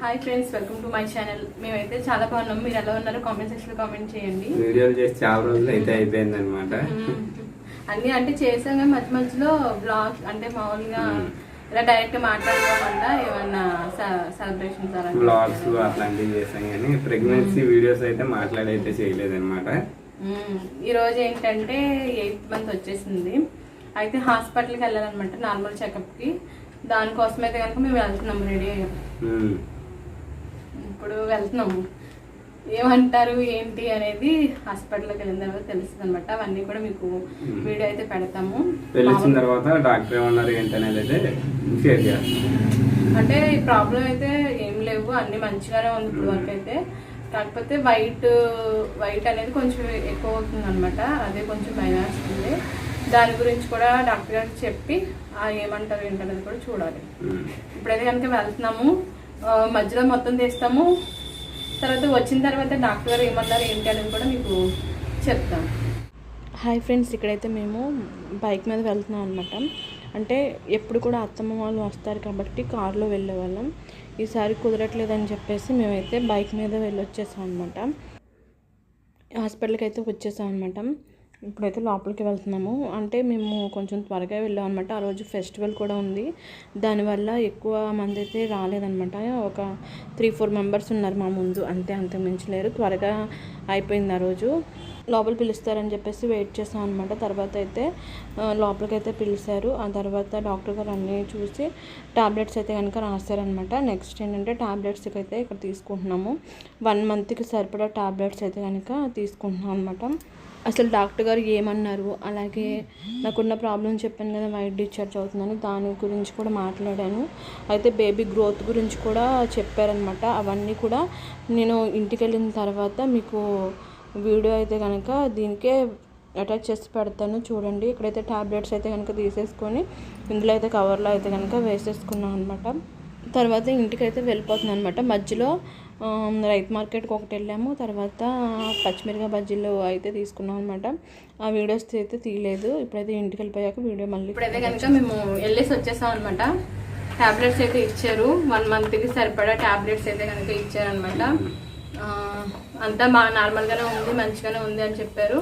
Hi friends welcome to my channel మేమైతే చాలా బాగున్నాం. మీరు ఎలా ఉన్నారో కామెంట్ సెక్షన్లో కామెంట్ చేయండి. వీడియోలు చేసి చాలా రోజులు అయితే అయిపోయింది అనమాట అన్ని అంటే చేసాం కానీ మధ్య మధ్యలో బ్లాగ్ అంటే మామూలుగా మ్మ్. ఇలా డైరెక్ట్ మాట్లాడుకోకుండా ఏమన్నా సెలబ్రేషన్స్ అలా బ్లాగ్స్ అట్లాంటివి చేసాం కానీ ప్రెగ్నెన్సీ వీడియోస్ అయితే మాట్లాడైతే చేయలేదు అనమాట మ్మ్. ఈ రోజు ఏంటంటే ఎయిత్ మంత్ వచ్చేసింది. అయితే హాస్పిటల్కి వెళ్ళాలన్నమాట నార్మల్ చెకప్కి దానికోసం అయితే కనుక మేము వెళ్తున్నాం రెడీ అయ్యాం. ఇప్పుడు వెళ్తున్నాము. ఏమంటారు ఏంటి అనేది హాస్పిటల్కి వెళ్ళిన తర్వాత తెలుస్తుంది అనమాట అవన్నీ కూడా మీకు. వీడియో అయితే పెడతాము. వెళ్ళొచ్చిన తర్వాత డాక్టర్ ఏమన్నారు ఏంటనేది అయితే షేర్ చేస్తాం అంటే ఈ ప్రాబ్లం అయితే ఏం లేవు అన్ని మంచిగానే ఉంది ఇప్పుడు వరకు అయితే. కాకపోతే వైట్ వైట్ అనేది కొంచెం ఎక్కువ అవుతుంది అనమాట అదే కొంచెం భయం వేస్తుంది. దాని గురించి కూడా డాక్టర్ గారికి చెప్పి ఆ ఏమంటారు ఏంటనేది కూడా చూడాలి. ఇప్పుడైతే కనుక వెళ్తున్నాము. మధ్యలో మొత్తం తీస్తాము. తర్వాత వచ్చిన తర్వాత డాక్టర్ గారు ఏమన్నారు ఏంటి అని కూడా మీకు చెప్తాం. హాయ్ ఫ్రెండ్స్ ఇక్కడైతే మేము బైక్ మీద వెళ్తున్నాం అనమాట అంటే ఎప్పుడు కూడా అత్తమ్మ వాళ్ళు వస్తారు కాబట్టి కారులో వెళ్ళే వాళ్ళం ఈసారి కుదరట్లేదని చెప్పేసి మేమైతే బైక్ మీద వెళ్ళి వచ్చేసాం అనమాట హాస్పిటల్కి అయితే వచ్చేసాం అనమాట ఇప్పుడైతే లోపలికి వెళ్తున్నాము. అంటే మేము కొంచెం త్వరగా వెళ్ళాం అనమాట ఆ రోజు ఫెస్టివల్ కూడా ఉంది. దానివల్ల ఎక్కువ మంది అయితే రాలేదనమాట ఒక త్రీ ఫోర్ మెంబర్స్ ఉన్నారు మా ముందు. అంతే అంత మించలేరు త్వరగా అయిపోయింది ఆ రోజు. లోపల పిలుస్తారని చెప్పేసి వెయిట్ చేసాం అనమాట తర్వాత అయితే ఆ, లోపలికి అయితే పిలిచారు. ఆ తర్వాత డాక్టర్ గారు అన్నీ చూసి టాబ్లెట్స్ అయితే కనుక రాశారనమాట నెక్స్ట్ ఏంటంటే టాబ్లెట్స్కి అయితే ఇక్కడ తీసుకుంటున్నాము. వన్ మంత్కి సరిపడా టాబ్లెట్స్ అయితే కనుక తీసుకుంటున్నాం అనమాట అసలు డాక్టర్ గారు ఏమన్నారు? అలాగే నాకున్న ప్రాబ్లం చెప్పాను కదా వైట్ డిశ్చార్జ్ అవుతుందని దాని గురించి కూడా మాట్లాడాను. అయితే బేబీ గ్రోత్ గురించి కూడా చెప్పారనమాట. అవన్నీ కూడా నేను ఇంటికి వెళ్ళిన తర్వాత మీకు వీడియో అయితే కనుక దీనికే అటాచ్ చేసి పెడతాను చూడండి. ఇక్కడైతే టాబ్లెట్స్ అయితే కనుక తీసేసుకొని ఇందులో అయితే కవర్లో అయితే కనుక వేసేసుకున్నాను అనమాట. తర్వాత ఇంటికి అయితే వెళ్ళిపోతున్నాను అనమాట మధ్యలో రైతు మార్కెట్కి ఒకటి వెళ్ళాము. తర్వాత పచ్చిమిరగా బజ్జీలు అయితే తీసుకున్నాం అనమాట ఆ వీడియోస్ అయితే తీయలేదు. ఇప్పుడైతే ఇంటికి వెళ్ళిపోయాక వీడియో మళ్ళీ ఇప్పుడైతే కనుక మేము వెళ్ళేసి వచ్చేసాం అనమాట ట్యాబ్లెట్స్ అయితే ఇచ్చారు. వన్ మంత్కి సరిపడా టాబ్లెట్స్ అయితే కనుక ఇచ్చారనమాట అంతా బాగా నార్మల్గానే ఉంది మంచిగానే ఉంది అని చెప్పారు.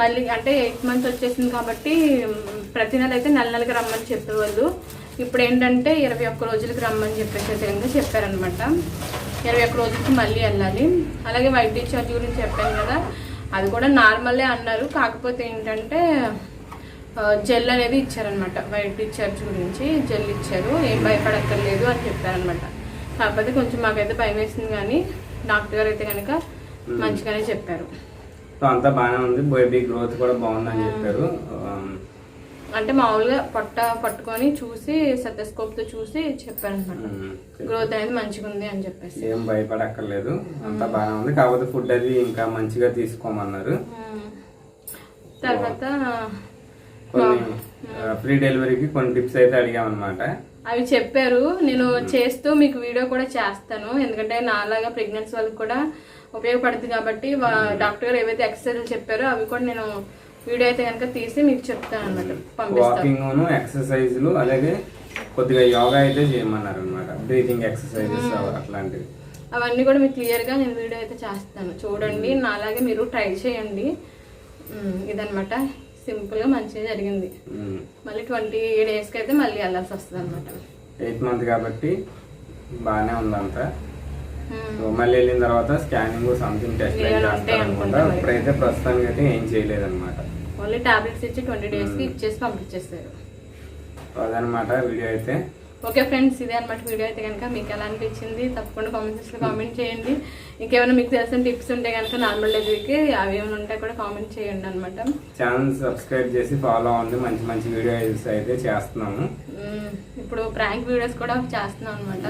మళ్ళీ అంటే ఎయిట్ మంత్స్ వచ్చేసింది కాబట్టి ప్రతి నెల అయితే నెల నెలకి రమ్మని చెప్పేవాళ్ళు. ఇప్పుడు ఏంటంటే ఇరవై ఒక్క రోజులకి రమ్మని చెప్పేసి కనుక చెప్పారనమాట. ఇరవై ఒక్క రోజులకి మళ్ళీ వెళ్ళాలి. అలాగే వైట్ డిశ్చార్జ్ గురించి చెప్పాను కదా అది కూడా నార్మలే అన్నారు. కాకపోతే ఏంటంటే జెల్ అనేది ఇచ్చారనమాట. వైట్ డిశ్చార్జ్ గురించి జెల్ ఇచ్చారు. ఏం భయపడక్కర్లేదు అని చెప్పారనమాట. కాకపోతే కొంచెం మాకైతే భయం వేసింది కానీ డాక్టర్ గారు అయితే కనుక మంచిగానే చెప్పారు. సో అంతా బాగానే ఉంది. బేబీ గ్రోత్ కూడా బాగుందని చెప్పారు. అంటే మామూలుగా పొట్ట పట్టుకొని చూసి stethoscope తో చూసి చెప్పారనమాట ఉమ్, గ్రోత్ అనేది మంచిగా ఉంది అని చెప్పేసి. ఏం భయపడక్కర్లేదు. అంతా బాగానే ఉంది. కాకపోతే ఫుడ్ అది ఇంకా మంచిగా తీసుకోమన్నారు. తర్వాత ఫ్రీ డెలివరీకి కొన్ని టిప్స్ అయితే అడిగామన్నమాట అవి చెప్పారు. నేను చేస్తూ మీకు వీడియో కూడా చేస్తాను. ఎందుకంటే నాలాగా ప్రెగ్నెన్సీ వాళ్ళకి కూడా ఉపయోగపడుతుంది కాబట్టి డాక్టర్ గారు ఏవైతే ఎక్సర్సైజ్ చెప్పారో అవి కూడా నేను వీడియో అయితే కనుక తీసి మీకు చెప్తాను అనమాట వాకింగ్ ఎక్సర్సైజ్లు అలాగే కొద్దిగా యోగా అయితే చేయమన్నారు అనమాట బ్రీతింగ్ ఎక్సర్సైజెస్ అట్లాంటివి. అవన్నీ కూడా మీకు క్లియర్గా నేను వీడియో అయితే చేస్తాను. చూడండి నాలాగే మీరు ట్రై చేయండి. ఉమ్, ఇదన్నమాట సింపుల్గా మంచిగా జరిగింది. మళ్ళీ ట్వంటీ డేస్కి అయితే మళ్ళీ వెళ్ళాల్సి వస్తుంది అనమాట ఎయిత్ మంత్ కాబట్టి బాగానే ఉందంతా. సో మళ్ళీ వెళ్ళిన తర్వాత స్కానింగ్ సంథింగ్ టెస్ట్ చేస్తారనుకుంటా. ఇప్పుడైతే ప్రస్తుతానికి అయితే ఏం చేయలేదన్నమాట. ఓన్లీ టాబ్లెట్స్ ఇచ్చి ట్వంటీ డేస్కి ఇచ్చేసి పంపించేస్తారు. అదనమాట వీడియో అయితే. ఓకే ఫ్రెండ్స్ ఇదే అనమాట వీడియో అయితే కనుక మీకు ఎలా అనిపించింది? తప్పకుండా కామెంట్ సెక్షన్లో కామెంట్ చేయండి. ఇంకేమైనా మీకు తెలిసిన టిప్స్ ఉంటే కనుక నార్మల్ డెలివరీకి అవి ఏమైనా ఉంటే కూడా కామెంట్ చేయండి అనమాట ఛానల్ సబ్స్క్రైబ్ చేసి ఫాలో అవ్వండి. మంచి మంచి వీడియోస్ అయితే చేస్తున్నాము. ఇప్పుడు ప్రాంక్ వీడియోస్ కూడా చేస్తున్నాం అనమాట.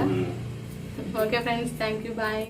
Okay friends thank you bye